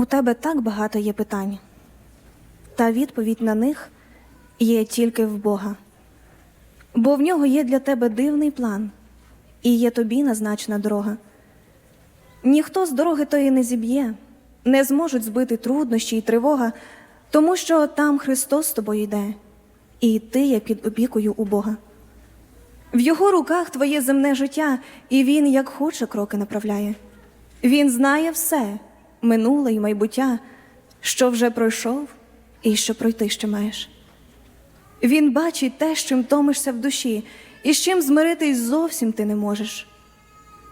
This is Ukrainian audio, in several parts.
У тебе так багато є питань, та відповідь на них є тільки в Бога. Бо в нього є для тебе дивний план, і є тобі назначена дорога. Ніхто з дороги тої не зіб'є, не зможуть збити труднощі і тривога, тому що там Христос з тобою йде, і ти є під опікою у Бога. В його руках твоє земне життя, і він, як хоче, кроки направляє. Він знає все, минуле і майбуття, що вже пройшов і що пройти ще маєш. Він бачить те, з чим томишся в душі, і з чим змиритись зовсім ти не можеш.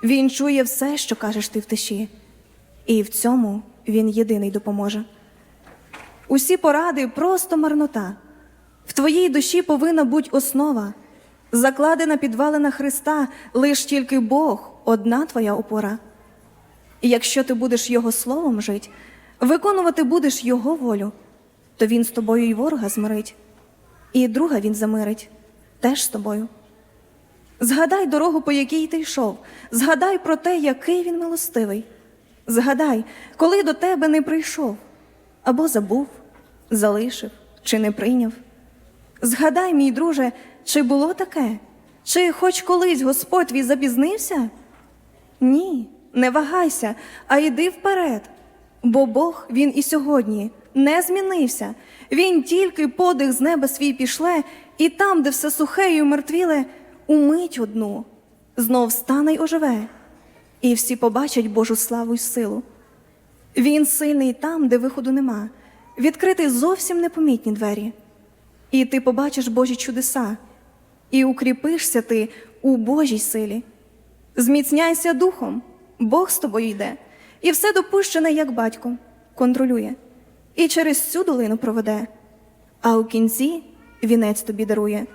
Він чує все, що кажеш ти в тиші, і в цьому він єдиний допоможе. Усі поради просто марнота. В твоїй душі повинна бути основа, закладена підвалина Христа, лиш тільки Бог, одна твоя опора. І якщо ти будеш Його словом жить, виконувати будеш Його волю, то Він з тобою і ворога змирить, і друга він замирить теж з тобою. Згадай дорогу, по якій ти йшов, згадай про те, який він милостивий. Згадай, коли до тебе не прийшов, або забув, залишив чи не прийняв. Згадай, мій друже, чи було таке? Чи хоч колись Господь твій запізнився? Ні, не вагайся, а йди вперед. Бо Бог він і сьогодні не змінився. Він тільки подих з неба свій пішле, і там, де все сухе і умертвіле, умить одну, знов стане й оживе, і всі побачать Божу славу й силу. Він сильний там, де виходу нема, відкрити зовсім непомітні двері. І ти побачиш Божі чудеса, і укріпишся ти у Божій силі. Зміцняйся духом, Бог з тобою йде, і все допущене, як батько, контролює, і через цю долину проведе, а у кінці вінець тобі дарує.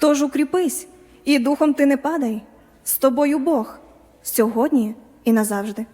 Тож укріпись, і духом ти не падай, з тобою Бог, сьогодні і назавжди.